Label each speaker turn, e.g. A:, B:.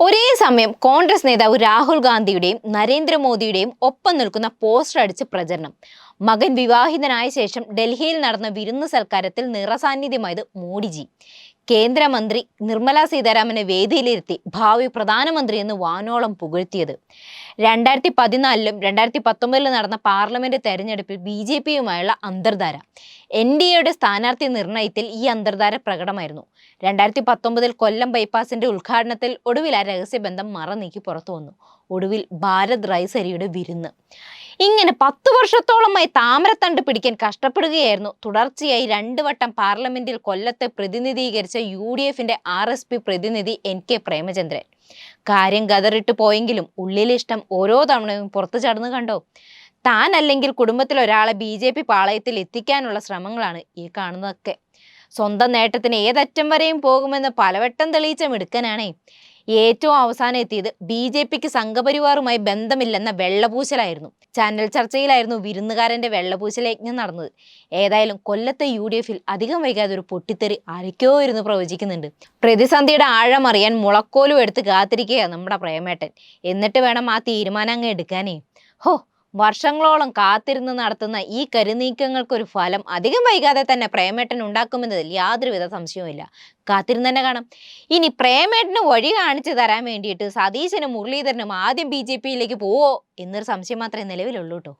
A: ഒരേ സമയം കോൺഗ്രസ് നേതാവ് രാഹുൽ ഗാന്ധിയുടെയും നരേന്ദ്രമോദിയുടെയും ഒപ്പം നിൽക്കുന്ന പോസ്റ്റർ അടിച്ച് പ്രചരണം. മകൻ വിവാഹിതനായ ശേഷം ഡൽഹിയിൽ നടന്ന വിരുന്ന് സൽക്കാരത്തിൽ നിറസാന്നിധ്യമായത് മോഡിജി. കേന്ദ്രമന്ത്രി നിർമ്മല സീതാരാമനെ വേദിയിലിരുത്തി ഭാവി പ്രധാനമന്ത്രി എന്ന് വാനോളം പുകഴ്ത്തിയത്. രണ്ടായിരത്തി പതിനാലിലും രണ്ടായിരത്തി പത്തൊമ്പതിലും നടന്ന പാർലമെന്റ് തെരഞ്ഞെടുപ്പിൽ ബി ജെ പിയുമായുള്ള അന്തർധാര. എൻ ഡി എയുടെ സ്ഥാനാർത്ഥി നിർണയത്തിൽ ഈ അന്തർധാര പ്രകടമായിരുന്നു. രണ്ടായിരത്തി പത്തൊമ്പതിൽ കൊല്ലം ബൈപ്പാസിന്റെ ഉദ്ഘാടനത്തിൽ ഒടുവിൽ ആ രഹസ്യബന്ധം മറനീക്കി പുറത്തു വന്നു. ഒടുവിൽ ഭാരത് റൈസരിയുടെ വിരുന്ന്. ഇങ്ങനെ പത്തു വർഷത്തോളമായി താമരത്തണ്ട് പിടിക്കാൻ കഷ്ടപ്പെടുകയായിരുന്നു. തുടർച്ചയായി രണ്ടു വട്ടം പാർലമെന്റിൽ കൊല്ലത്തെ പ്രതിനിധീകരിച്ച യു ഡി എഫിന്റെ ആർ എസ് പി പ്രതിനിധി എൻ കെ പ്രേമചന്ദ്രൻ. കാര്യം ഗതറിട്ട് പോയെങ്കിലും ഉള്ളിലെ ഇഷ്ടം ഓരോ തവണയും പുറത്തു ചടന്നു കണ്ടോ? താൻ അല്ലെങ്കിൽ കുടുംബത്തിൽ ഒരാളെ ബി ജെ പി പാളയത്തിൽ എത്തിക്കാനുള്ള ശ്രമങ്ങളാണ് ഈ കാണുന്നതൊക്കെ. സ്വന്തം നേട്ടത്തിന് ഏതറ്റം വരെയും പോകുമെന്ന് പലവട്ടം തെളിയിച്ച മിടുക്കനാണേ. ഏറ്റവും അവസാനം എത്തിയത് ബി ജെ പിക്ക് സംഘപരിവാറുമായി ബന്ധമില്ലെന്ന വെള്ളപൂശലായിരുന്നു. ചാനൽ ചർച്ചയിലായിരുന്നു വിരുന്നുകാരന്റെ വെള്ളപൂശൽ യജ്ഞം നടന്നത്. ഏതായാലും കൊല്ലത്തെ യു ഡി എഫിൽ അധികം വൈകാതെ ഒരു പൊട്ടിത്തെറി ആരൊക്കെയോ ഇരുന്ന് പ്രവചിക്കുന്നുണ്ട്. പ്രതിസന്ധിയുടെ ആഴമറിയാൻ മുളക്കോലും എടുത്ത് കാത്തിരിക്കുകയാണ് നമ്മുടെ പ്രേമേട്ടൻ. എന്നിട്ട് വേണം ആ തീരുമാനം അങ്ങ് എടുക്കാനേ. ഹോ വർഷങ്ങളോളം കാത്തിരുന്ന് നടത്തുന്ന ഈ കരുനീക്കങ്ങൾക്കൊരു ഫലം അധികം വൈകാതെ തന്നെ പ്രേമേട്ടൻ ഉണ്ടാക്കുമെന്നതിൽ യാതൊരുവിധ സംശയവുമില്ല. കാത്തിരുന്ന് തന്നെ കാണാം. ഇനി പ്രേമേട്ടന് വഴി കാണിച്ചു തരാൻ വേണ്ടിയിട്ട് സതീശനും മുരളീധരനും ആദ്യം ബി ജെ പിയിലേക്ക് പോവോ എന്നൊരു സംശയം മാത്രമേ നിലവിലുള്ളൂ കേട്ടോ